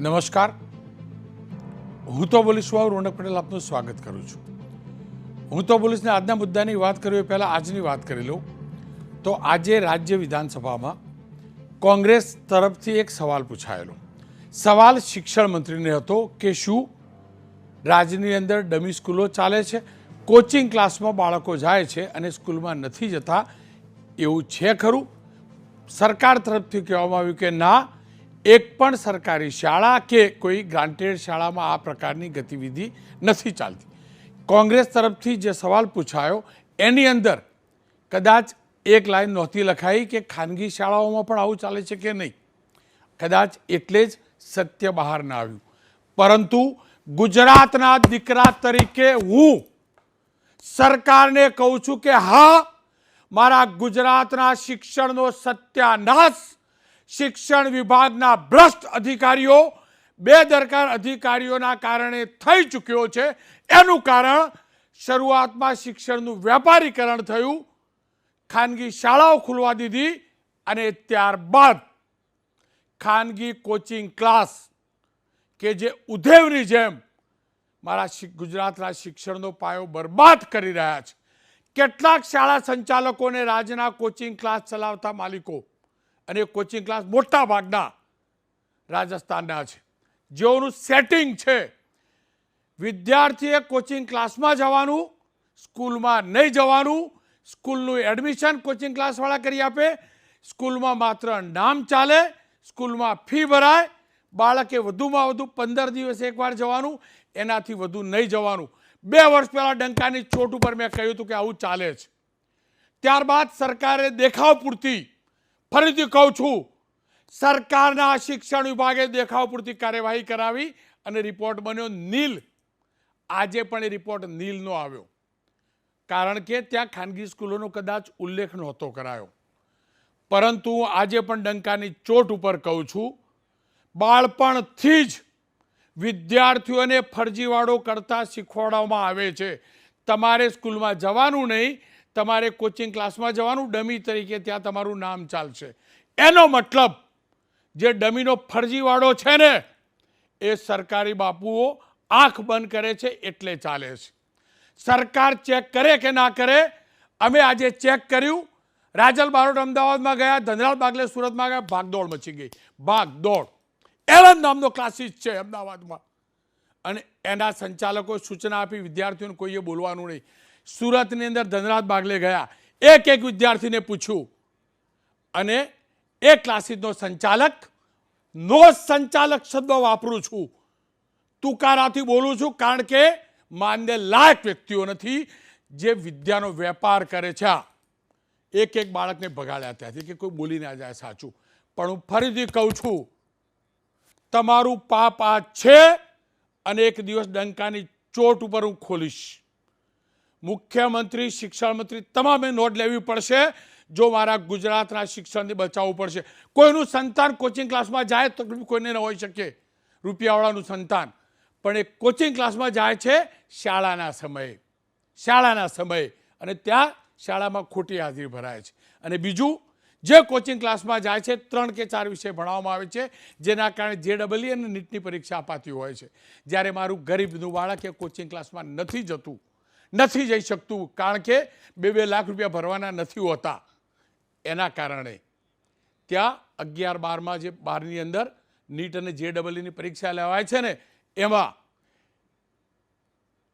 નમસ્કાર. હું તો પોલીસ વાવ રોનક પટેલ, આપનું સ્વાગત કરું છું. હું તો પોલીસને આજના મુદ્દાની વાત કરું એ પહેલાં આજની વાત કરી લઉં. તો આજે રાજ્ય વિધાનસભામાં કોંગ્રેસ તરફથી એક સવાલ પૂછાયેલો. સવાલ શિક્ષણ મંત્રીને હતો કે શું? રાજ્યની અંદર ડમી સ્કૂલો ચાલે છે, કોચિંગ ક્લાસમાં બાળકો જાય છે અને સ્કૂલમાં નથી જતા, એવું છે ખરું? સરકાર તરફથી કહેવામાં આવ્યું કે ના એક પણ સરકારી શાળા કે કોઈ ગ્રાન્ટેડ શાળામાં આ પ્રકારની ગતિવિધિ નથી ચાલતી. કોંગ્રેસ તરફથી જે સવાલ પૂછાયો, એની અંદર કદાચ એક લાઈન નહોતી લખાઈ કે ખાનગી શાળાઓમાં પણ આવું ચાલે છે કે નહીં. કદાચ એટલે જ સત્ય બહાર ના આવ્યું. પરંતુ ગુજરાતના દીકરા તરીકે હું સરકારને કહું છું કે હા, મારા ગુજરાતના શિક્ષણનો સત્યાનાશ શિક્ષણ વિભાગના ભ્રષ્ટ અધિકારીઓ બેદરકાર અધિકારીઓના કારણે થઈ ચૂક્યો છે. એનું કારણ શરૂઆતમાં શિક્ષણનું વેપારીકરણ થયું, ખાનગી શાળાઓ ખુલવા દીધી અને ત્યારબાદ ખાનગી કોચિંગ ક્લાસ કે જે ઉધેવની જેમ મારા ગુજરાતના શિક્ષણનો પાયો બરબાદ કરી રહ્યા છે. કેટલાક શાળા સંચાલકોને રાજ્યના કોચિંગ ક્લાસ ચલાવતા માલિકો અને કોચિંગ ક્લાસ મોટા ભાગના રાજસ્થાનના છે. જેઓનું સેટિંગ છે, વિદ્યાર્થીએ કોચિંગ ક્લાસમાં જવાનું, સ્કૂલમાં નહીં જવાનું, સ્કૂલનું એડમિશન કોચિંગ ક્લાસવાળા કરી આપે, સ્કૂલમાં માત્ર નામ ચાલે, સ્કૂલમાં ફી ભરાય, બાળકે વધુમાં વધુ પંદર દિવસ એકવાર જવાનું, એનાથી વધુ નહીં જવાનું. બે વર્ષ પહેલાં ડંકાની ચોટ ઉપર મેં કહ્યું હતું કે આવું ચાલે છે ત્યારબાદ સરકારે દેખાવ પૂરતી ફરીથી કહું છું, સરકારના શિક્ષણ વિભાગે દેખાવ પૂરતી કાર્યવાહી કરાવી અને રિપોર્ટ બન્યો નીલ. આજે પણ એ રિપોર્ટ નીલનો આવ્યો. કારણ કે ત્યાં ખાનગી સ્કૂલોનો કદાચ ઉલ્લેખ નહોતો કરાયો. પરંતુ આજે પણ ડંકાની ચોટ ઉપર કહું છું, બાળપણથી જ વિદ્યાર્થીઓને ફરજીવાળો કરતાં શીખવાડવામાં આવે છે. તમારે સ્કૂલમાં જવાનું નહીં તમારે કોચિંગ ક્લાસમાં જવાનું ડમી તરીકે ત્યાં તમારું નામ ચાલશે. એનો મતલબ, જે ડમીનો ફરજીવાળો છે ને, એ સરકારી બાપુઓ આંખ બંધ કરે છે એટલે ચાલે છે. સરકાર ચેક કરે કે ના કરે, અમે આજે ચેક કર્યું. રાજલ બારોટ અમદાવાદમાં ગયા ધનરાજ બાગલે સુરતમાં ગયા, ભાગદોડ મચી ગઈ. ભાગદોડ. એલન નામનો ક્લાસીસ છે અમદાવાદમાં. અને એના સંચાલકોએ સૂચના આપી, વિદ્યાર્થીઓને કોઈએ બોલવાનું નહીં. સુરતની અંદર ધનરાજ બાગલે ગયા. એક એક વિદ્યાર્થીને પૂછ્યું. અને એ ક્લાસીસનો સંચાલક, નો સંચાલક શબ્દ વાપરું છું. તુકારાથી બોલું છું કારણ કે માનને લાયક વ્યક્તિઓ નથી જે વિદ્યાનો વેપાર કરે છે. આ એક એક બાળકને ભગાડ્યા ત્યાંથી કે કોઈ બોલી ના જાય સાચું. પણ હું ફરીથી કહું છું, તમારું પાપ આ છે અને એક દિવસ ડંકાની ચોટ ઉપર હું ખોલીશ. મુખ્યમંત્રી, શિક્ષણ મંત્રી તમામે નોંધ લેવી પડશે જો મારા ગુજરાતના શિક્ષણને બચાવવું પડશે. કોઈનું સંતાન કોચિંગ ક્લાસમાં જાય તો કોઈને ન હોઈ શકે. રૂપિયાવાળાનું સંતાન. પણ એ કોચિંગ ક્લાસમાં જાય છે શાળાના સમયે. શાળાના સમયે. અને ત્યાં શાળામાં ખોટી હાજરી ભરાય છે. અને બીજું, જે કોચિંગ ક્લાસમાં જાય છે, ત્રણ કે ચાર વિષય ભણાવવામાં આવે છે, જેના કારણે જે ડબલઈ અને નીટની પરીક્ષા અપાતી હોય છે. જ્યારે મારું ગરીબનું બાળક એ કોચિંગ ક્લાસમાં નથી જતું નથી જઈ શકતું, કારણ કે બે બે લાખ રૂપિયા ભરવાના નથી હોતા. એના કારણે ત્યાં અગિયાર બારમાં જે બારની અંદર નીટ અને જે ડબલની પરીક્ષા લેવાય છે ને, એમાં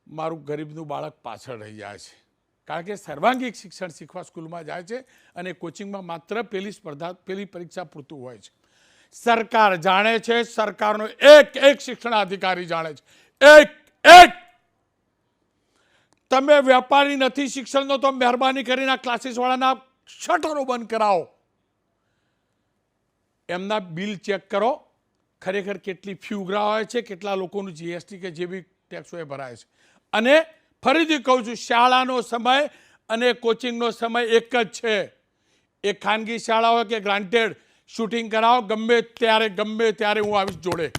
મારું ગરીબનું બાળક પાછળ રહી જાય છે. કારણ કે સર્વાંગીક શિક્ષણ શીખવા સ્કૂલમાં જાય છે અને કોચિંગમાં માત્ર પેલી સ્પર્ધા, પેલી પરીક્ષા પૂરતું હોય છે. સરકાર જાણે છે, સરકારનો એક એક શિક્ષણ અધિકારી જાણે છે. એક એક તમે વેપારી નથી, શિક્ષણનો તો મહેરબાની કરીને આ ક્લાસીસ વાળાના શટરો બંધ કરાવો. એમના બિલ ચેક કરો. ખરેખર કેટલી ફી ઉઘરાવાય છે, કેટલા લોકોનું જીએસટી કે જે બી ટેક્સો એ ભરાય છે. અને ફરીથી કહું છું, શાળાનો સમય અને કોચિંગનો સમય એક જ છે. એ ખાનગી શાળા હોય કે ગ્રાન્ટેડ શૂટિંગ કરાવો, ગમે ત્યારે ગમે ત્યારે હું આવીશ જોડે.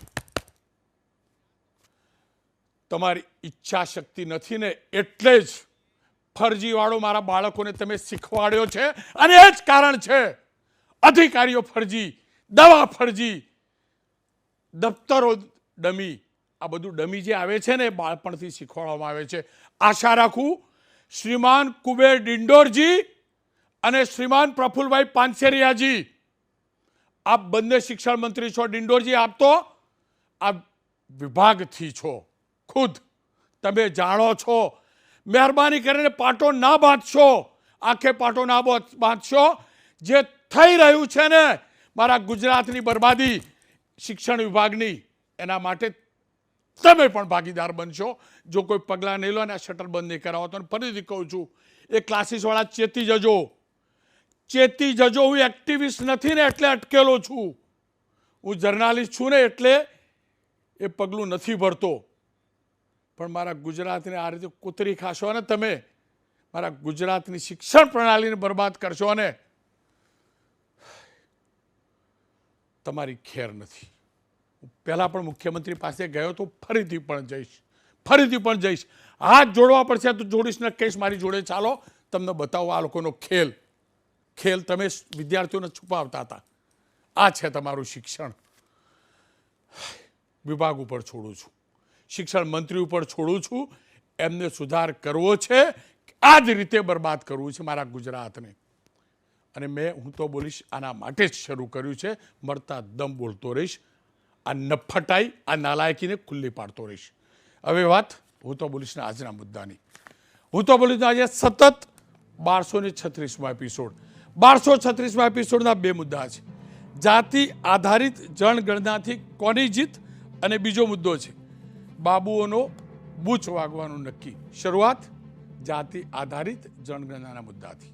તમારી ઈચ્છા શક્તિ નથી ને એટલે જ ફરજીવાળો મારા બાળકોને તમે શીખવાડ્યો છે. અને એ જ કારણ છે, અધિકારીઓ ફરજી, દવા ફરજી, દફતરો ડમી. આ બધું ડમી જે આવે છે ને એ બાળપણથી શીખવાડવામાં આવે છે. આશા રાખું, શ્રીમાન કુબેર ડિંડોરજી અને શ્રીમાન પ્રફુલભાઈ પાનસેરિયાજી, આપ બંને શિક્ષણ મંત્રી છો, ડિંડોરજી, આપ તો આ વિભાગથી છો. ખુદ. તમે જાણો છો. મહેરબાની કરીને પાટો ના બાંધશો. આખે પાટો ના બાંધ- બાંધશો. જે થઈ રહ્યું છે ને, મારા ગુજરાતની બરબાદી શિક્ષણ વિભાગની, એના માટે તમે પણ ભાગીદાર બનશો. જો કોઈ પગલાં નહીં લો અને આ શટર બંધ નહીં કરાવો, તો ફરીથી કહું છું, એ ક્લાસીસવાળા ચેતી જજો. ચેતી જજો. હું એક્ટિવિસ્ટ નથી ને એટલે અટકેલો છું. હું જર્નાલિસ્ટ છું ને એટલે એ પગલું નથી ભરતો. પણ મારા ગુજરાતને આ રીતે કૂતરી ખાશો ને તમે મારા ગુજરાતની શિક્ષણ પ્રણાલીને બરબાદ કરશો ને તમારી ખેર નથી. હું પહેલાં પણ મુખ્યમંત્રી પાસે ગયો તો ફરીથી પણ જઈશ, ફરીથી પણ જઈશ. હાથ જોડવા પડશે તો જોડીશ, ને કહીશ મારી જોડે ચાલો. તમને બતાવો આ લોકોનો ખેલ. ખેલ તમે વિદ્યાર્થીઓને છુપાવતા હતા. આ છે તમારું શિક્ષણ. વિભાગ ઉપર છોડું છું. શિક્ષણ મંત્રી ઉપર છોડું છું. એમને સુધાર કરવો છે. આ જ રીતે બરબાદ કરવું છે મારા ગુજરાતને. અને મેં, હું તો બોલીશ, આના માટે જ શરૂ કર્યું છે. મળતા દમ બોલતો રહીશ. આ નફટાઈ, આ નાલાયકીને ખુલ્લી પાડતો રહીશ. હવે વાત, હું તો બોલીશ ને આજના મુદ્દાની. હું તો બોલીશ આજે સતત બારસો ને છત્રીસમાં એપિસોડ બારસો છત્રીસમાં એપિસોડના બે મુદ્દા છે. જાતિ આધારિત જનગણનાથી કોની જીત? અને બીજો મુદ્દો છે બાબુઓનો બૂચ વાગવાનું નક્કી. શરૂઆત જાતિ આધારિત જનગણનાના મુદ્દાથી.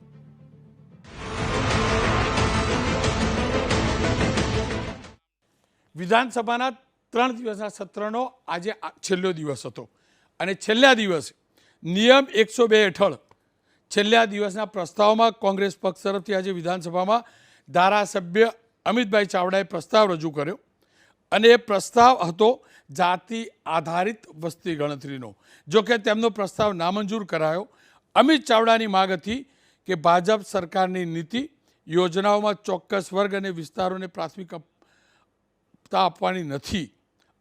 વિધાનસભાના ત્રણ દિવસના સત્રનો આજે છેલ્લો દિવસ હતો. અને છેલ્લા દિવસે નિયમ એકસો બે હેઠળ છેલ્લા દિવસના પ્રસ્તાવમાં કોંગ્રેસ પક્ષ તરફથી આજે વિધાનસભામાં ધારાસભ્ય અમિતભાઈ ચાવડાએ પ્રસ્તાવ રજૂ કર્યો. અને એ પ્રસ્તાવ હતો જાતિ આધારિત વસ્તી ગણતરીનો. જોકે તેમનો પ્રસ્તાવ નામંજૂર કરાયો. અમિત ચાવડાની માગ હતી કે ભાજપ સરકારની નીતિ યોજનાઓમાં ચોક્કસ વર્ગ અને વિસ્તારોને પ્રાથમિકતા આપવાની નથી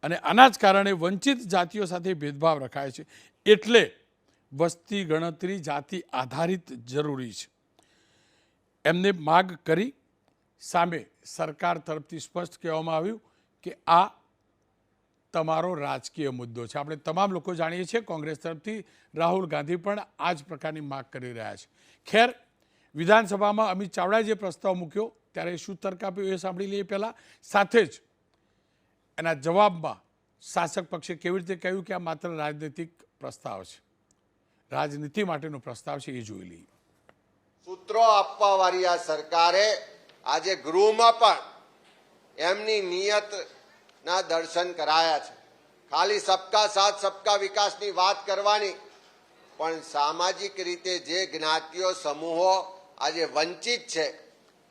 અને આના જ કારણે વંચિત જાતિઓ સાથે ભેદભાવ રખાય છે. એટલે વસ્તી ગણતરી જાતિ આધારિત જરૂરી છે. એમને માગ કરી સામે સરકાર તરફથી સ્પષ્ટ કહેવામાં આવ્યું કે આ તમારો રાજકીય મુદ્દો છે. આપણે તમામ લોકો જાણીએ છીએ, કોંગ્રેસ તરફથી રાહુલ ગાંધી પણ આ જ પ્રકારની માગ કરી રહ્યા છે. ખેર, વિધાનસભામાં અમિત ચાવડાએ જે પ્રસ્તાવ મૂક્યો, ત્યારે શું તર્ક આપ્યો એ સાંભળી લઈએ પહેલાં. સાથે જ એના જવાબમાં શાસક પક્ષે કેવી રીતે કહ્યું કે આ માત્ર રાજનૈતિક પ્રસ્તાવ છે. રાજનીતિ માટેનો પ્રસ્તાવ છે એ જોઈ લઈએ. સૂત્રો આપવા વાળી આ સરકારે આજે ગૃહમાં પણ એમની નિયતના દર્શન કરાયા છે. ખાલી સબકા સાથ, સબકા વિકાસની વાત કરવાની. પણ સામાજિક રીતે જે જ્ઞાતિઓ, સમૂહો આજે વંચિત છે,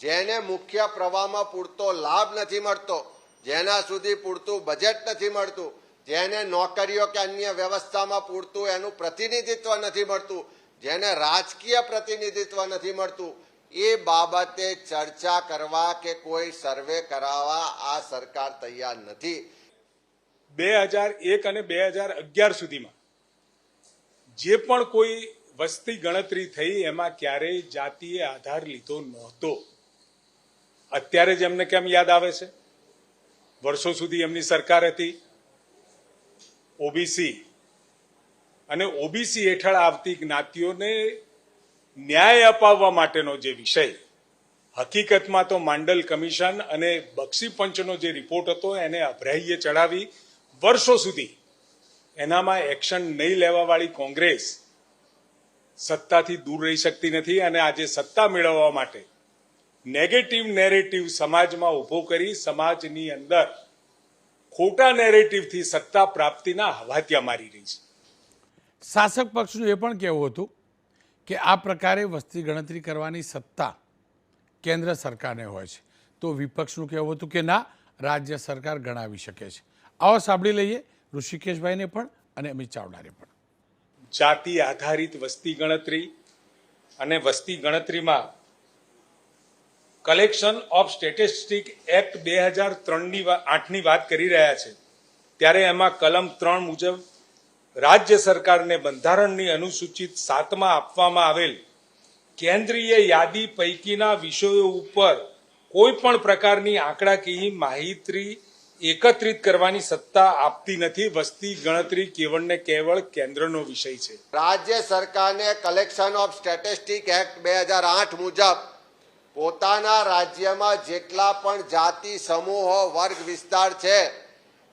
જેને મુખ્ય પ્રવાહમાં પૂરતો લાભ નથી મળતો, જેના સુધી પૂરતું બજેટ નથી મળતું, જેને નોકરીઓ કે અન્ય વ્યવસ્થામાં પૂરતું એનું પ્રતિનિધિત્વ નથી મળતું, જેને રાજકીય પ્રતિનિધિત્વ નથી મળતું એ બાબતે ચર્ચા કરવા કે કોઈ સર્વે કરાવવા આ સરકાર તૈયાર નથી. બે હજાર એક અને બે હજાર અગિયાર સુધીમાં જે પણ કોઈ વસ્તી ગણતરી થઈ એમાં ક્યારેય જાતિએ આધાર લીધો નહોતો. અત્યારે જ એમને કેમ યાદ આવે છે? વર્ષો સુધી એમની સરકાર હતી. ઓબીસી અને ઓબીસી હેઠળ આવતી જ્ઞાતિઓને ન્યાય અપાવવા માટેનો જે વિષય, હકીકતમાં તો માંડલ કમિશન અને બક્ષી પંચનો જે રિપોર્ટ હતો એને અભ્રાહ્ય ચડાવી વર્ષો સુધી એનામાં એક્શન નહીં લેવાવાળી કોંગ્રેસ સત્તાથી દૂર રહી શકતી નથી અને આજે સત્તા મેળવવા માટે નેગેટિવ નેરેટિવ સમાજમાં ઊભો કરી સમાજની અંદર ખોટા નેરેટિવથી સત્તા પ્રાપ્તિના હવાતિયા મારી રહી છે. શાસક પક્ષનું એ પણ કહેવું હતું કે આ પ્રકારે વસ્તી ગણતરી કરવાની સત્તા કેન્દ્ર સરકારને હોય છે. તો વિપક્ષનું કહેવું હતું કે ના, રાજ્ય સરકાર ગણાવી શકે છે. આવો સાંભળી લઈએ ઋષિકેશભાઈને પણ અને અમિત ચાવડાને પણ. જાતિ આધારિત વસ્તી ગણતરી અને વસ્તી ગણતરીમાં કલેક્શન ઓફ સ્ટેટિસ્ટિક એક્ટ બે હજાર ત્રણની આઠની વાત કરી રહ્યા છે. ત્યારે એમાં કલમ ત્રણ મુજબ રાજ્ય સરકારને બંધારણની અનુસૂચિત સાતમાં આપવામાં આવેલ કેન્દ્રીય યાદી પૈકીના વિષયો ઉપર કોઈ પણ પ્રકારની આંકડાકીય માહિતી એકત્રિત કરવાની સત્તા આપતી નથી. વસ્તી, ગણતરી કેવળ ને કેવળ કેન્દ્રનો વિષય છે. રાજ્ય સરકારને કલેક્શન ઓફ સ્ટેટિસ્ટિક એક્ટ બે હજાર આઠ મુજબ પોતાના રાજ્યમાં જેટલા પણ જાતિ, સમૂહો, વર્ગ વિસ્તાર છે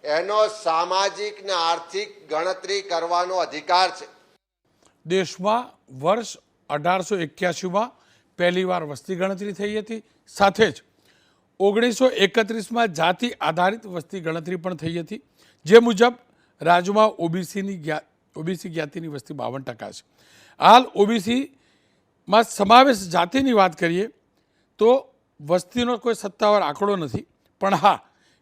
એનો સામાજિક ને આર્થિક ગણતરી કરવાનો અધિકાર છે. દેશમાં વર્ષ અઢારસો એક્યાસીમાં પહેલીવાર વસ્તી ગણતરી થઈ હતી. સાથે જ ઓગણીસો એકત્રીસમાં જાતિ આધારિત વસ્તી ગણતરી પણ થઈ હતી. જે મુજબ રાજ્યમાં ઓબીસીની ઓબીસી જ્ઞાતિની વસ્તી બાવન ટકા છે. હાલ ઓબીસીમાં સમાવેશ જાતિની વાત કરીએ તો વસ્તીનો કોઈ સત્તાવાર આંકડો નથી. પણ હા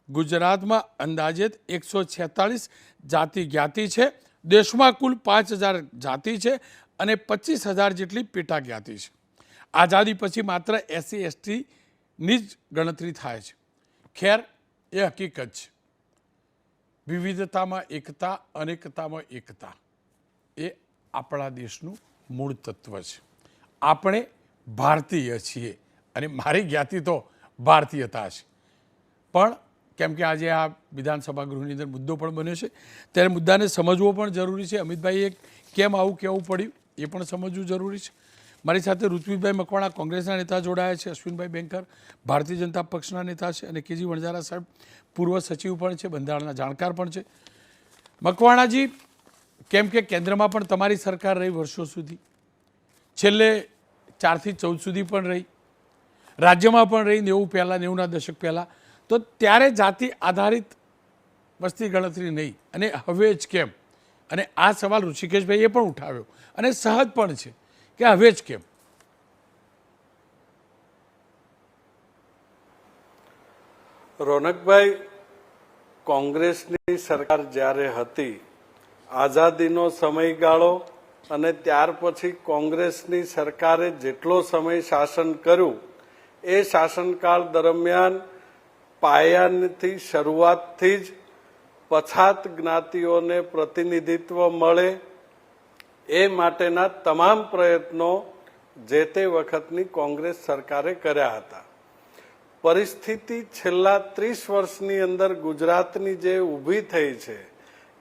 ગુજરાતમાં અંદાજિત એકસો છેતાળીસ જાતિ જ્ઞાતિ છે. દેશમાં કુલ પાંચ હજાર જાતિ છે અને પચીસ હજાર જેટલી પેટા જ્ઞાતિ છે. આઝાદી પછી માત્ર એસસી એસટીની જ ગણતરી થાય છે. ખેર, એ હકીકત છે. વિવિધતામાં એકતા, અનેકતામાં એકતા એ આપણા દેશનું મૂળ તત્વ છે. આપણે ભારતીય છીએ અને મારી જ્ઞાતિ તો ભારતીયતા છે. પણ કેમ કે આજે આ વિધાનસભા ગૃહની અંદર મુદ્દો પણ બન્યો છે. ત્યારે મુદ્દાને સમજવો પણ જરૂરી છે. અમિતભાઈએ કેમ આવું કહેવું પડ્યું એ પણ સમજવું જરૂરી છે. મારી સાથે ઋત્વિકભાઈ મકવાણા કોંગ્રેસના નેતા જોડાયા છે, અશ્વિનભાઈ બેંકર ભારતીય જનતા પક્ષના નેતા છે અને કેજી વણઝારા સાહેબ પૂર્વ સચિવ પણ છે, બંધારણના જાણકાર પણ છે. મકવાણાજી, કેમ કે કેન્દ્રમાં પણ તમારી સરકાર રહી વર્ષો સુધી. છેલ્લે ચારથી ચૌદ સુધી પણ રહી. રાજ્યમાં પણ રહી નેવું પહેલાં, નેવુંના દશક પહેલાં. તો ત્યારે જાતિ આધારિત વસ્તી ગણતરી નહીં. અને હવે જ કેમ? અને આ સવાલ ઋષિકેશભાઈએ પણ ઉઠાવ્યો. અને સહજ પણ છે કે હવે જ કેમ? રોનકભાઈ, કોંગ્રેસની સરકાર જ્યારે હતી, આઝાદીનો સમયગાળો અને ત્યાર પછી કોંગ્રેસની સરકારે જેટલો સમય શાસન કર્યું, એ શાસનકાળ દરમિયાન પાયાથી શરૂઆતથી જ પછાત જ્ઞાતિઓને પ્રતિનિધિત્વ મળે એ માટેના તમામ પ્રયત્નો જે તે વખતની કોંગ્રેસ સરકારે કર્યા હતા. પરિસ્થિતિ છેલ્લા ત્રીસ વર્ષની અંદર ગુજરાતની જે ઊભી થઈ છે,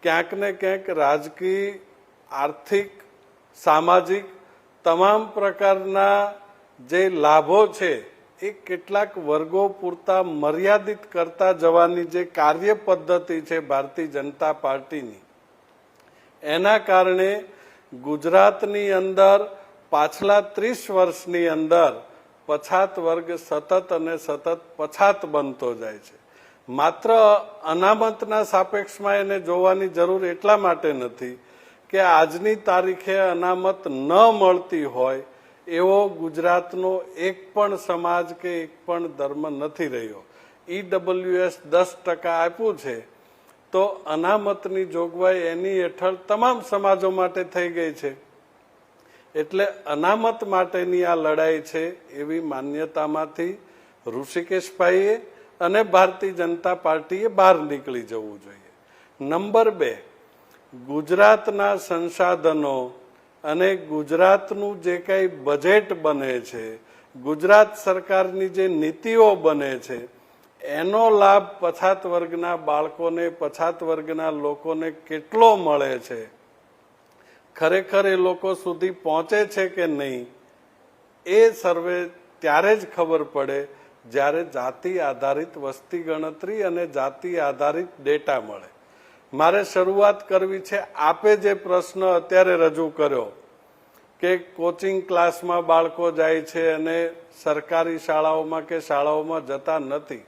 ક્યાંક ને ક્યાંક રાજકીય, આર્થિક, સામાજિક, તમામ પ્રકારના જે લાભો છે એ કેટલાક વર્ગો પૂરતા મર્યાદિત કરતા જવાની જે કાર્ય પદ્ધતિ છે ભારતીય જનતા પાર્ટીની, એના કારણે ગુજરાતની અંદર પાછલા ત્રીસ વર્ષની અંદર પછાત વર્ગ સતત અને સતત પછાત બનતો જાય છે. માત્ર અનામતના સાપેક્ષમાં એને જોવાની જરૂર એટલા માટે નથી કે આજની તારીખે અનામત ન મળતી હોય એવો ગુજરાતનો એક પણ સમાજ કે એક પણ ધર્મ નથી રહ્યો. ઈડબ્લ્યુએસ દસ ટકા આપ્યું છે, તો અનામતની જોગવાઈ એની હેઠળ તમામ સમાજો માટે થઈ ગઈ છે. એટલે અનામત માટેની આ લડાઈ છે એવી માન્યતામાંથી ઋષિકેશભાઈએ અને ભારતીય જનતા પાર્ટીએ બહાર નીકળી જવું જોઈએ. નંબર બે, ગુજરાતના સંસાધનો અને ગુજરાતનું જે કંઈ બજેટ બને છે, ગુજરાત સરકારની જે નીતિઓ બને છે, એનો લાભ પછાત વર્ગના બાળકોને, પછાત વર્ગના લોકોને કેટલો મળે છે? ખરેખર એ લોકો સુધી પહોંચે છે કે નહીં? એ સર્વે ત્યારે જ ખબર પડે જ્યારે જાતિ આધારિત વસ્તી ગણતરી અને જાતિ આધારિત ડેટા મળે. મારે શરૂઆત કરવી છે આપે જે પ્રશ્ન અત્યારે રજૂ કર્યો કે કોચિંગ ક્લાસમાં બાળકો જાય છે અને સરકારી શાળાઓમાં કે શાળાઓમાં જતા નથી,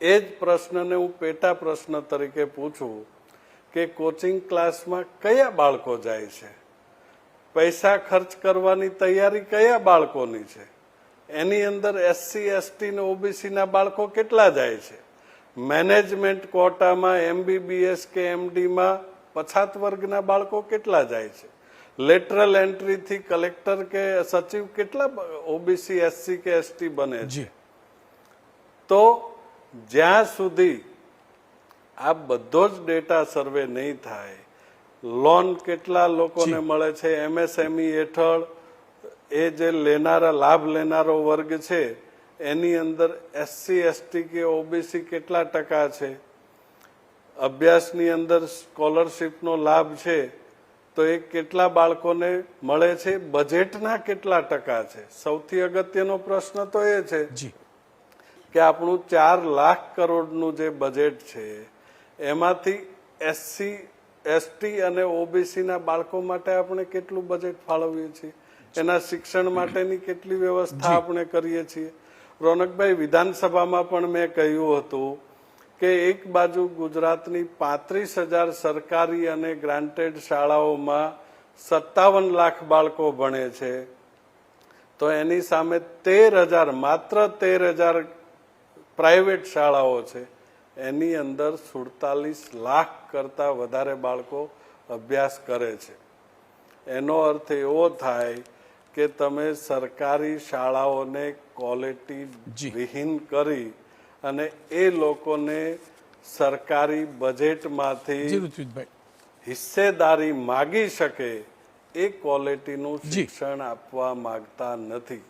એ જ પ્રશ્નને હું પેટા પ્રશ્ન તરીકે પૂછું કે કોચિંગ ક્લાસમાં કયા બાળકો જાય છે? પૈસા ખર્ચ કરવાની તૈયારી કયા બાળકોની છે? એની અંદર એસસી એસટી ને ઓબીસીના બાળકો કેટલા જાય છે? મેનેજમેન્ટ કોટામાં એમબીબીએસ કે એમડીમાં પછાત વર્ગના બાળકો કેટલા જાય છે? લેટરલ એન્ટ્રીથી કલેક્ટર કે સચિવ કેટલા ઓબીસી એસસી કે એસટી બને છે? તો જ્યાં સુધી આ બધો જ ડેટા સર્વે નહીં થાય લોન કેટલા લોકોને મળે છે એમએસએમઈ હેઠળ એ જે લેનારા લાભ લેનારો વર્ગ છે એની અંદર એસસી એસટી કે ઓબીસી કેટલા ટકા છે? અભ્યાસની અંદર સ્કોલરશીપનો લાભ છે તો એ કેટલા બાળકોને મળે છે? બજેટના કેટલા ટકા છે? સૌથી અગત્યનો પ્રશ્ન તો એ છે જી. કે આપણું ચાર લાખ કરોડનું જે બજેટ છે એમાંથી એસસી એસટી અને ઓબીસીના બાળકો માટે આપણે કેટલું બજેટ ફાળવીએ છીએ? એના શિક્ષણ માટેની કેટલી વ્યવસ્થા આપણે કરીએ છીએ? રોનકભાઈ, વિધાનસભામાં પણ મેં કહ્યું હતું કે એક બાજુ ગુજરાતની પાંત્રીસ હજાર સરકારી અને ગ્રાન્ટેડ શાળાઓમાં સત્તાવન લાખ બાળકો ભણે છે. તો એની સામે તેર હજાર, માત્ર તેર હજાર પ્રાઇવેટ શાળાઓ છે. એની અંદર સુડતાલીસ લાખ કરતાં વધારે બાળકો અભ્યાસ કરે છે. એનો અર્થ એવો થાય કે તમે સરકારી શાળાઓને ક્વોલિટી વિહીન કરી અને એ લોકોને સરકારી બજેટમાંથી હિસ્સેદારી માગી શકે એ ક્વોલિટીનું શિક્ષણ આપવા માંગતા નથી.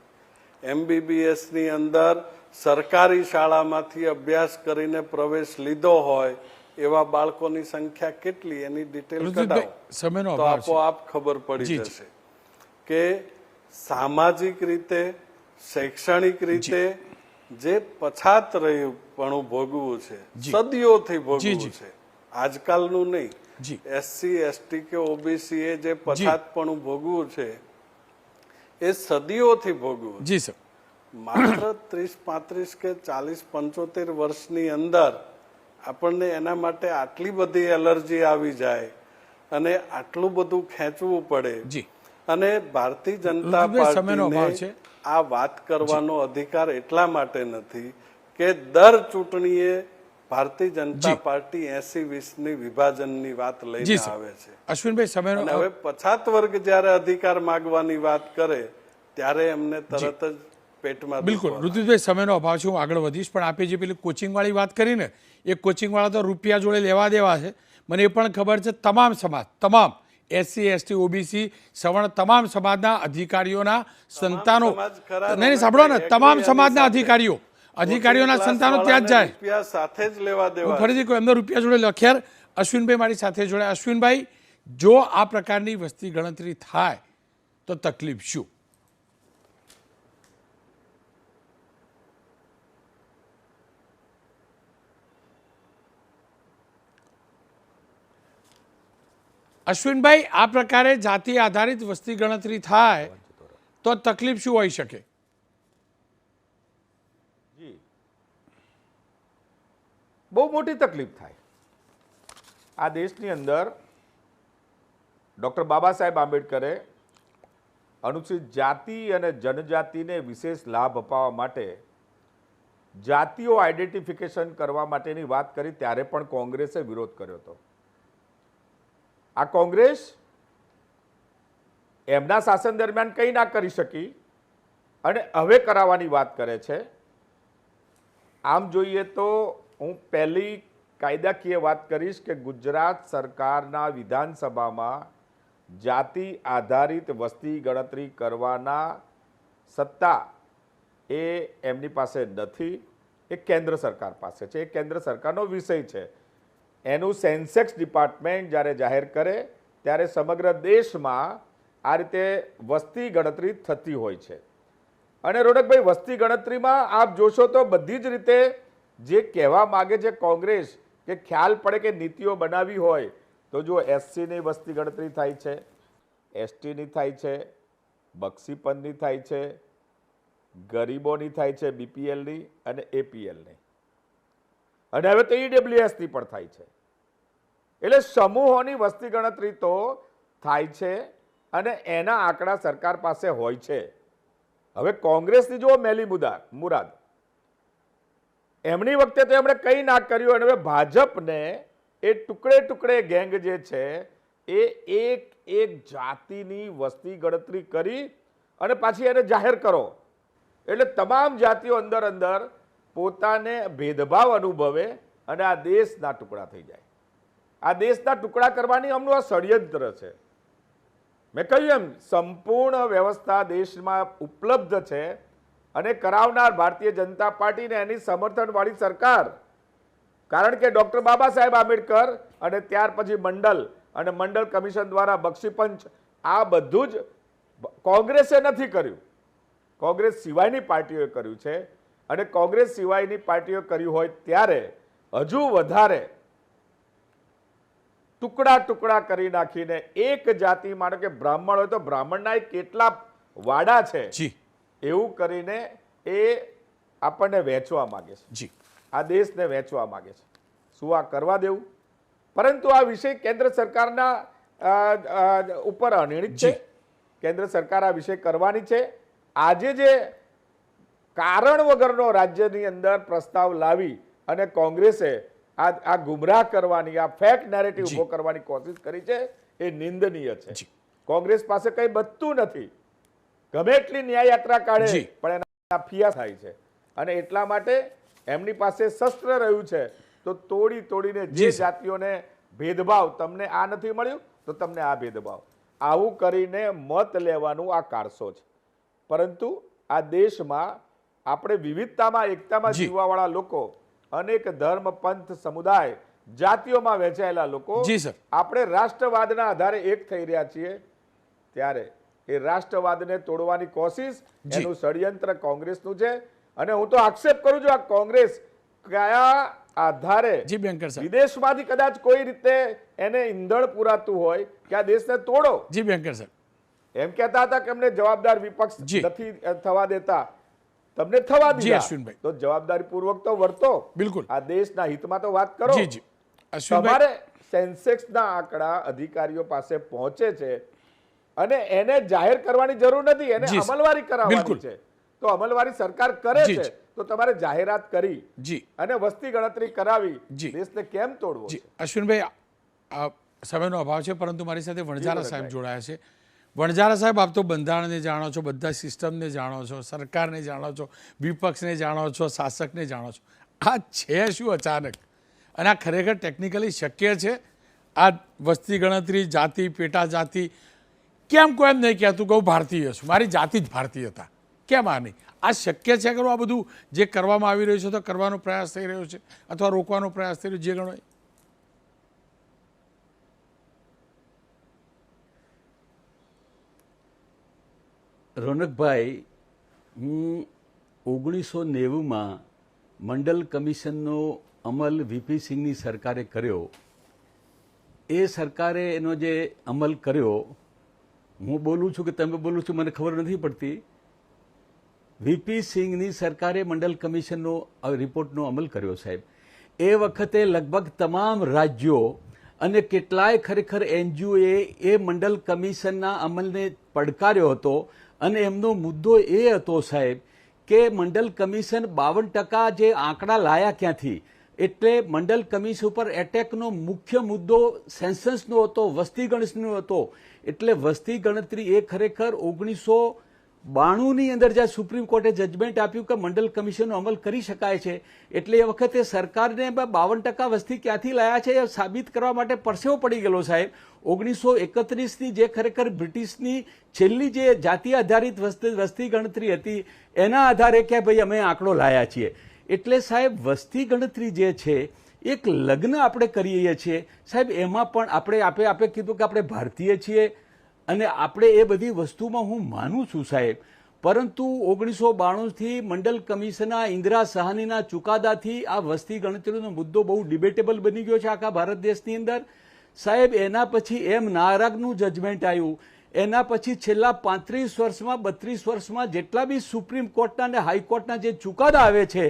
એમબીબીએસની અંદર સરકારી શાળામાંથી અભ્યાસ કરીને પ્રવેશ લીધો હોય એવા બાળકોની સંખ્યા કેટલી એની ડિટેલ કઢાવો. તો આપોઆપ ખબર પડી જશે કે સામાજિક રીતે શૈક્ષણિક રીતે જે પછાત રહ્યું પણ ભોગવું છે સદીઓથી ભોગવું છે. આજકાલનું નહીં. એસસી એસટી કે ઓબીસી એ જે. પછાતપણું ભોગવું છે એ સદીઓથી ભોગવું જી સર. માત્ર ત્રીસ પાંત્રીસ કે ચાલીસ પંચોતેર વર્ષની અંદર આપણને એના માટે આટલી બધી એલર્જી આવી જાય અને આટલું બધું ખેંચવું પડે. જી. અને ભારતીય જનતા પાર્ટીને આ વાત કરવાનો અધિકાર એટલા માટે નથી કે દર ચૂંટણીએ ભારતીય જનતા પાર્ટી એસી વીસની વિભાજનની વાત લઈને આવે છે. અશ્વિનભાઈ સમયનો હવે પછાત વર્ગ જ્યારે અધિકાર માગવાની વાત કરે ત્યારે એમને તરત જ પેટમાં બિલકુલ. ઋતુભાઈ સમયનો અભાવ છે હું આગળ વધીશ પણ આપે જે પેલી કોચિંગવાળી વાત કરીને એ કોચિંગવાળા તો રૂપિયા જોડે લેવા દેવા છે. મને એ પણ ખબર છે તમામ સમાજ તમામ એસસી એસટી ઓબીસી સવર્ણ તમામ સમાજના અધિકારીઓના સંતાનો. નહીં સાંભળો ને તમામ સમાજના અધિકારીઓ. અધિકારીઓના સંતાનો ત્યાં જ જાય. રૂપિયા સાથે જ લેવા હું દેવા ફરીથી કહું એમના રૂપિયા જોડે લખ્યાર અશ્વિનભાઈ મારી સાથે જોડે. અશ્વિનભાઈ જો આ પ્રકારની વસ્તી ગણતરી થાય તો તકલીફ શું? અશ્વિનભાઈ, આ પ્રકારે જાતિ આધારિત વસ્તી ગણતરી થાય તો તકલીફ શું હોઈ શકે? બહુ મોટી તકલીફ થાય. આ દેશની અંદર ડૉક્ટર બાબા સાહેબ આંબેડકરે અનુસૂચિત જાતિ અને જનજાતિને વિશેષ લાભ અપાવવા માટે જાતિઓ આઈડેન્ટિફિકેશન કરવા માટેની વાત કરી, ત્યારે પણ કોંગ્રેસે વિરોધ કર્યો હતો. આ કોંગ્રેસ એમના શાસન દરમિયાન કંઈ ના કરી શકી અને હવે કરાવવાની વાત કરે છે. આમ જોઈએ તો હું પહેલી કાયદાકીય વાત કરીશ કે ગુજરાત સરકારના વિધાનસભામાં જાતિ આધારિત વસ્તી ગણતરી કરવાના સત્તા એ એમની પાસે નથી, એ કેન્દ્ર સરકાર પાસે છે. એ કેન્દ્ર સરકારનો વિષય છે. એનું સેન્સેક્સ ડિપાર્ટમેન્ટ જ્યારે જાહેર કરે, ત્યારે સમગ્ર દેશમાં આ રીતે વસ્તી ગણતરી થતી હોય છે. અને રોડકભાઈ વસ્તી ગણતરીમાં આપ જોશો તો બધી જ રીતે જે કહેવા માગે છે કોંગ્રેસ કે ખ્યાલ પડે કે નીતિઓ બનાવી હોય, તો જો એસસીની વસ્તી ગણતરી થાય છે એસટીની થાય છે બક્ષીપનની થાય છે, ગરીબોની થાય છે, બીપીએલની અને એપીએલની. અને હવે તો ઈડબ્લ્યુએસથી પણ થાય છે. એટલે સમૂહોની વસ્તી ગણતરી તો થાય છે અને એના આંકડા સરકાર પાસે હોય છે. હવે કોંગ્રેસની જુઓ મેલી મુદા, મુરાદ. એમની વખતે તો એમણે કંઈ ના કર્યું અને હવે ભાજપને એ ટુકડે ટુકડે ગેંગ જે છે એ એક એક જાતિની વસ્તી ગણતરી કરી અને પાછી એને જાહેર કરો. એટલે તમામ જાતિઓ અંદર અંદર પોતાને ભેદભાવ અનુભવે અને આ દેશના ટુકડા થઈ જાય. આ દેશના ટુકડા કરવાની અમનું આ ષડયંત્ર છે. મેં કહ્યું એમ, સંપૂર્ણ વ્યવસ્થા દેશમાં ઉપલબ્ધ છે અને કરાવનાર ભારતીય જનતા પાર્ટીને એની સમર્થનવાળી સરકાર. કારણ કે ડૉક્ટર બાબા સાહેબ આંબેડકર અને ત્યાર પછી મંડલ અને મંડલ કમિશન દ્વારા બક્ષીપંચ, આ બધું જ કોંગ્રેસે નથી કર્યું. કોંગ્રેસ સિવાયની પાર્ટીઓએ કર્યું છે. અને કોંગ્રેસ સિવાયની પાર્ટીઓ કર્યું હોય ત્યારે હજુ વધારે ટુકડા ટુકડા કરી નાખીને એક જાતિ માનો કે બ્રાહ્મણ હોય તો બ્રાહ્મણના કેટલા વાડા છે જી. એવું કરીને એ આપણને વહેંચવા માગે છે. જી. આ દેશને વહેંચવા માંગે છે. શું આ કરવા દેવું? પરંતુ આ વિષય કેન્દ્ર સરકારના ઉપર અનિર્ણિત છે. કેન્દ્ર સરકાર આ વિષય કરવાની છે. આજે જે કારણ વગરનો રાજ્યની અંદર પ્રસ્તાવ લાવી અને કોંગ્રેસે આ આ ગુમરાહ કરવાની આ ફેક નેરેટિવ. ઊભો કરવાની કોશિશ કરી છે એ નિંદનીય છે. કોંગ્રેસ પાસે કઈ બચતું નથી. ગમે એટલી ન્યાય યાત્રા કાઢે પણ એના ફિયા થાય છે. અને એટલા માટે એમની પાસે શસ્ત્ર રહ્યું છે તો તોડી તોડીને જે જાતિઓને ભેદભાવ તમને આ નથી મળ્યું તો તમને આ ભેદભાવ. આવું કરીને મત લેવાનું આ કારસો છે. પરંતુ આ દેશમાં આપણે વિવિધતામાં એકતામાં જીવવાવાળા લોકો અનેક ધર્મ પંથ સમુદાય જાતિઓમાં વહેંચાયેલા લોકો આપણે રાષ્ટ્રવાદના આધારે એક થઈ રહ્યા છીએ. ત્યારે એ રાષ્ટ્રવાદને તોડવાની કોશિશ એનું ષડયંત્ર કોંગ્રેસનું છે. અને હું તો આક્ષેપ કરું છું આ કોંગ્રેસ કયા આધારે જી બેંકર સાહેબ. વિદેશમાંથી કદાચ કોઈ રીતે એને ઈંધણ પુરાતું હોય કે આ દેશને તોડો. જી બેંકર સાહેબ. એમ કહેતા હતા કે અમને જવાબદાર વિપક્ષ નથી થવા દેતા. તમને થવા દીધા. અશ્વિનભાઈ. તો જવાબદારી પૂર્વક તો વર્તો. બિલકુલ. આ દેશના હિતમાં તો વાત કરો. જી જી. તમારે સેન્સેક્સના આંકડા અધિકારીઓ પાસે પહોંચે છે અને એને જાહેર કરવાની જરૂર નથી એને અમલવારી કરાવવાની છે. તો અમલવારી સરકાર કરે છે તો તમારે જાહેરાત કરી જી. અને વસ્તી ગણતરી કરાવી જી. દેશને કેમ તોડવો અશ્વિનભાઈ સમયનો અભાવ છે પરંતુ મારી સાથે વણઝારા સાહેબ જોડાયા છે. વણઝારા સાહેબ, આપ તો બંધારણને જાણો છો, બધા સિસ્ટમને જાણો છો, સરકારને જાણો છો, વિપક્ષને જાણો છો, શાસકને જાણો છો. આ છે શું અચાનક? અને આ ખરેખર ટેકનિકલી શક્ય છે? આ વસ્તી ગણતરી, જાતિ, પેટા જાતિ, કેમ કોઈ એમ નહીં કહેતું કે હું ભારતીય છું? મારી જાતિ જ ભારતીય હતા. કેમ આ નહીં? આ શક્ય છે ખરું આ બધું જે કરવામાં આવી રહ્યું છે, તો કરવાનો પ્રયાસ થઈ રહ્યો છે, અથવા રોકવાનો પ્રયાસ થઈ રહ્યો જે ગણો રોનકભાઈ, હું ઓગણીસો નેવુંમાં મંડલ કમિશનનો અમલ વીપી સિંહની સરકારે કર્યો. એ સરકારે એનો જે અમલ કર્યો, હું બોલું છું કે તમે બોલું છું, મને ખબર નથી પડતી. વીપી સિંહની સરકારે મંડલ કમિશનનો રિપોર્ટનો અમલ કર્યો સાહેબ. એ વખતે લગભગ તમામ રાજ્યો અને કેટલાય ખરેખર એનજીઓએ એ મંડલ કમિશનના અમલને પડકાર્યો હતો અને એમનો મુદ્દો એ હતો સાહેબ કે મંડલ કમિશન બાવન ટકા જે આંકડા લાયા ક્યાંથી? એટલે મંડલ કમિશન ઉપર એટેકનો મુખ્ય મુદ્દો સેન્સસનો હતો, વસ્તી ગણતરીનો હતો. એટલે વસ્તી ગણતરી એ ખરેખર ઓગણીસો બાણુંની અંદર જ્યાં સુપ્રીમ કોર્ટે જજમેન્ટ આપ્યું કે મંડલ કમિશનનો અમલ કરી શકાય છે, એટલે એ વખતે સરકારને બાવન ટકા વસ્તી ક્યાંથી લાયા છે એ સાબિત કરવા માટે પરસેવો પડી ગયેલો સાહેબ. ઓગણીસો એકત્રીસની જે ખરેખર બ્રિટિશની છેલ્લી જે જાતિ આધારિત વસ્તી વસ્તી ગણતરી હતી, એના આધારે કે ભાઈ અમે આંકડો લાયા છીએ. એટલે સાહેબ, વસ્તી ગણતરી જે છે, એક લગ્ન આપણે કરીએ છીએ. સાહેબ, એમાં પણ આપણે, આપે આપે કીધું કે આપણે ભારતીય છીએ અને આપણે એ બધી વસ્તુમાં હું માનું છું સાહેબ. પરંતુ ઓગણીસો બાણુંથી મંડલ કમિશનના ઇન્દિરા સહાનીના ચુકાદાથી આ વસ્તી ગણતરીનો મુદ્દો બહુ ડિબેટેબલ બની ગયો છે આખા ભારત દેશની અંદર. સાહેબ, એના પછી એમ નારાગનું જજમેન્ટ આવ્યું. એના પછી છેલ્લા પાંત્રીસ વર્ષમાં, બત્રીસ વર્ષમાં જેટલા બી સુપ્રીમ કોર્ટના અને હાઈકોર્ટના જે ચુકાદા આવે છે,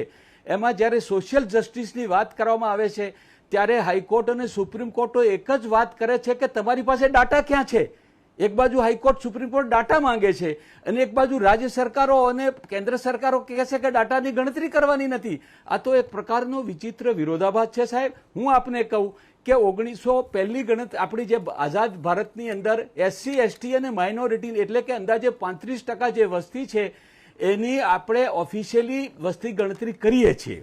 એમાં જ્યારે સોશિયલ જસ્ટિસની વાત કરવામાં આવે છે, ત્યારે હાઈકોર્ટ અને સુપ્રીમ કોર્ટો એક જ વાત કરે છે કે તમારી પાસે ડાટા ક્યાં છે? એક બાજુ હાઈકોર્ટ સુપ્રીમ કોર્ટ ડાટા માંગે છે અને એક બાજુ રાજ્ય સરકારો અને કેન્દ્ર સરકારો કહે છે કે ડાટાની ગણતરી કરવાની નથી. આ તો એક પ્રકારનો વિચિત્ર વિરોધાભાસ છે સાહેબ. હું આપને કહું કે ઓગણીસો પહેલી ગણતરી આપણી જે આઝાદ ભારતની અંદર એસસી, એસટી અને માઇનોરિટી એટલે કે અંદાજે પાંત્રીસ ટકા જે વસ્તી છે, એની આપણે ઓફિશિયલી વસ્તી ગણતરી કરીએ છીએ.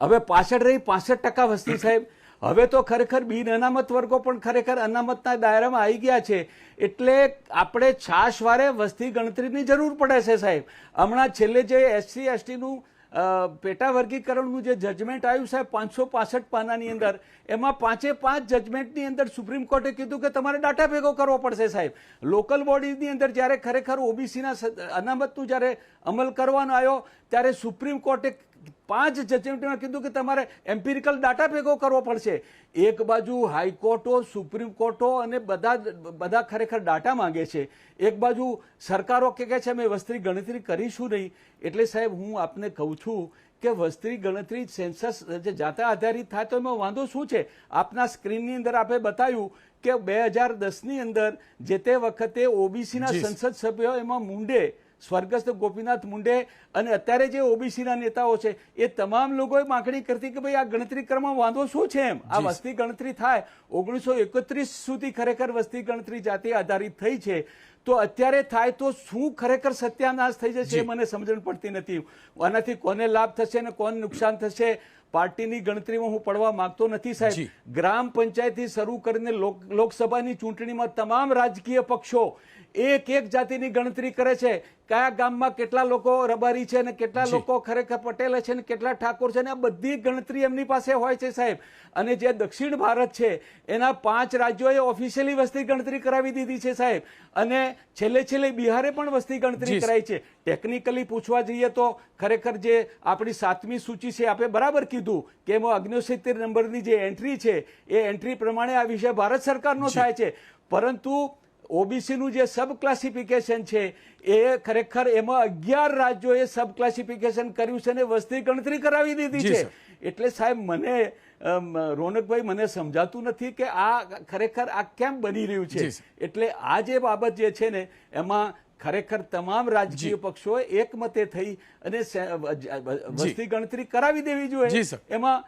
હવે પાછળ રહી પાસઠ ટકા વસ્તી સાહેબ. હવે તો ખરેખર બિન અનામત વર્ગો પણ ખરેખર અનામતના દાયરામાં આવી ગયા છે. એટલે આપણે છાશવારે વસ્તી ગણતરીની જરૂર પડે છે સાહેબ. હમણાં છેલ્લે જે એસસી એસટીનું પેટા વર્ગીકરણનું જે જજમેન્ટ આવ્યું સાહેબ, પાંચસો પાસઠ પાનાની અંદર, એમાં પાંચે પાંચ જજમેન્ટની અંદર સુપ્રીમ કોર્ટે કીધું કે તમારે ડાટા ભેગો કરવો પડશે સાહેબ. લોકલ બોડીની અંદર જ્યારે ખરેખર ઓબીસીના અનામતનું જ્યારે અમલ કરવાનો આવ્યો, ત્યારે સુપ્રીમ કોર્ટે પાંચ જજમેન્ટમાં કીધું કે તમારે એમ્પિરિકલ ડાટા ભેગો કરવો પડશે. એક બાજુ હાઈકોર્ટો સુપ્રીમ કોર્ટો અને બધા બધા ખરેખર ડાટા માંગે છે. એક બાજુ સરકારો કે કહે છે અમે વસ્તી ગણતરી કરીશું નહીં. એટલે સાહેબ હું આપને કહું છું કે વસ્તી ગણતરી સેન્સસ જે જાતા આધારિત થાય તો એમાં વાંધો શું છે? આપના સ્ક્રીનની અંદર આપણે બતાવ્યું કે બે હજાર દસની અંદર જે તે વખતે ઓબીસીના સંસદ સભ્યો એમાં મુંડે. સ્વર્ગસ્થ ગોપીનાથ મુંડે અને અત્યારે જે ઓબીસીના નેતાઓ છે એ તમામ લોકોએ માંગણી કરતી કે ભાઈ આ ગણતરી કરવામાં વાંધો શું છે એમ? આ વસ્તી ગણતરી થાય. ઓગણીસો એકત્રીસ સુધી ખરેખર વસ્તી ગણતરી જાતિ આધારિત થઈ છે. તો અત્યારે થાય તો શું ખરેખર સત્યાનાશ થઈ જશે એ મને સમજણ પડતી નથી. આનાથી કોને લાભ થશે અને કોને નુકસાન થશે પાર્ટીની ગણતરીમાં હું પડવા માંગતો નથી સાહેબ. ગ્રામ પંચાયતથી શરૂ કરીને લોક- લોકસભાની ચૂંટણીમાં તમામ રાજકીય પક્ષો એક એક જાતિની ગણતરી કરે છે. કયા ગામમાં કેટલા લોકો રબારી છે અને કેટલા લોકો ખરેખર પટેલ છે અને કેટલા ઠાકોર છે અને આ બધી ગણતરી એમની પાસે હોય છે સાહેબ. અને જે દક્ષિણ ભારત છે એના પાંચ રાજ્યોએ ઓફિશિયલી વસ્તી ગણતરી કરાવી દીધી છે સાહેબ. અને છેલ્લે છેલ્લે બિહારે પણ વસ્તી ગણતરી. કરાઈ છે. ટેકનિકલી પૂછવા જઈએ તો ખરેખર જે આપણી સાતમી સૂચિ છે આપણે બરાબર કીધું કે એમાં અગ્નિસિત્તેર નંબરની જે એન્ટ્રી છે એ એન્ટ્રી પ્રમાણે આ વિષય ભારત સરકારનો થાય છે. પરંતુ ઓબીસીનું જે સબ ક્લાસિફિકેશન છે એ ખરેખર એમાં અગિયાર રાજ્યોએ સબ ક્લાસિફિકેશન કર્યું છે અને વસ્તી ગણતરી કરાવી દીધી છે. એટલે સાહેબ મને રોનકભાઈ મને સમજાતું નથી કે આ ખરેખર આ કેમ બની રહ્યું છે. એટલે આ જે બાબત જે છે ને એમાં ખરેખર તમામ રાજકીય પક્ષોએ એકમતે થઈ અને વસ્તી ગણતરી કરાવી દેવી જોઈએ. એમાં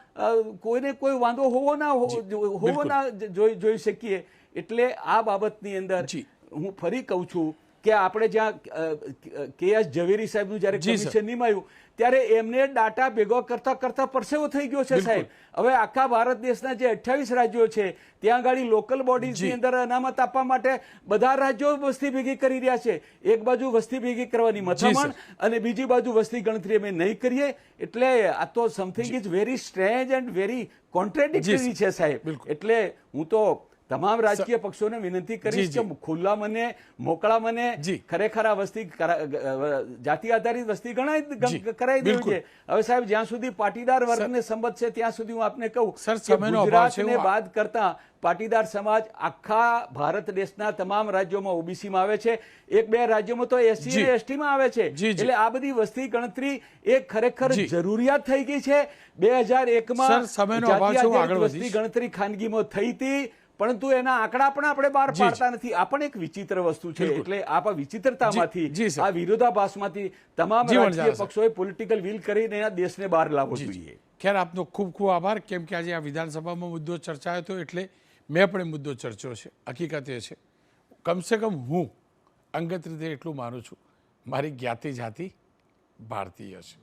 કોઈને કોઈ વાંધો હોવો ના હોવો ના જોઈ જોઈ શકીએ. એટલે આ બાબતની અંદર. હું ફરી કહું છું કે આપણે જ્યાં કે એસ ઝવેરી સાહેબનું જ્યારે કમિશન નિમાયું ત્યારે એમને ડાટા ભેગો કરતા કરતા પરસેવો થઈ ગયો છે સાહેબ. હવે આખા ભારત દેશના જે અઠ્યાવીસ રાજ્યો છે ત્યાં આગળ લોકલ બોડીઝની અંદર અનામત આપવા માટે બધા રાજ્યો વસ્તી ભેગી કરી રહ્યા છે. એક બાજુ વસ્તી ભેગી કરવાની મથામણ અને બીજી બાજુ વસ્તી ગણતરી અમે નહીં કરીએ એટલે આ તો something is very strange and very contradictory છે સાહેબ. એટલે હું તો તમામ રાજકીય પક્ષોને વિનંતી કરીશ કે ખુલ્લા મને મોકળા મને ખરેખર આ વસ્તી જાતિ આધારિત વસ્તી ગણાય કરાવી દેવી છે. હવે સાહેબ જ્યાં સુધી પાટીદાર વર્ગને સંબંધ છે ત્યાં સુધી હું આપને કહું. ગુજરાતને બાદ કરતા પાટીદાર સમાજ આખા ભારત દેશના તમામ રાજ્યોમાં ઓબીસીમાં આવે છે. એક બે રાજ્યોમાં તો એસસી અને એસટીમાં આવે છે. એટલે આ બધી વસ્તી ગણતરી એ ખરેખર જરૂરિયાત થઈ ગઈ છે. બે હજાર એકમાં વસ્તી ગણતરી ખાનગીમાં થઈ હતી. પરંતુ એના આંકડા પણ આપણે બહાર પાડતા નથી. આ પણ એક વિચિત્ર વસ્તુ છે. એટલે આ વિચિત્રતામાંથી. આ વિરોધાભાસમાંથી તમામ રાજકીય પક્ષોએ પોલિટિકલ વિલ કરીને આ દેશને બહાર લાવવો જોઈએ. ખેર આપનો ખૂબ ખૂબ આભાર. કેમ કે આજે આ વિધાનસભામાં મુદ્દો ચર્ચાયો હતો એટલે મેં પણ એ મુદ્દો ચર્ચ્યો છે. હકીકત એ છે. કમસે કમ હું અંગત રીતે એટલું માનું છું. મારી જ્ઞાતિ જાતિ ભારતીય છે.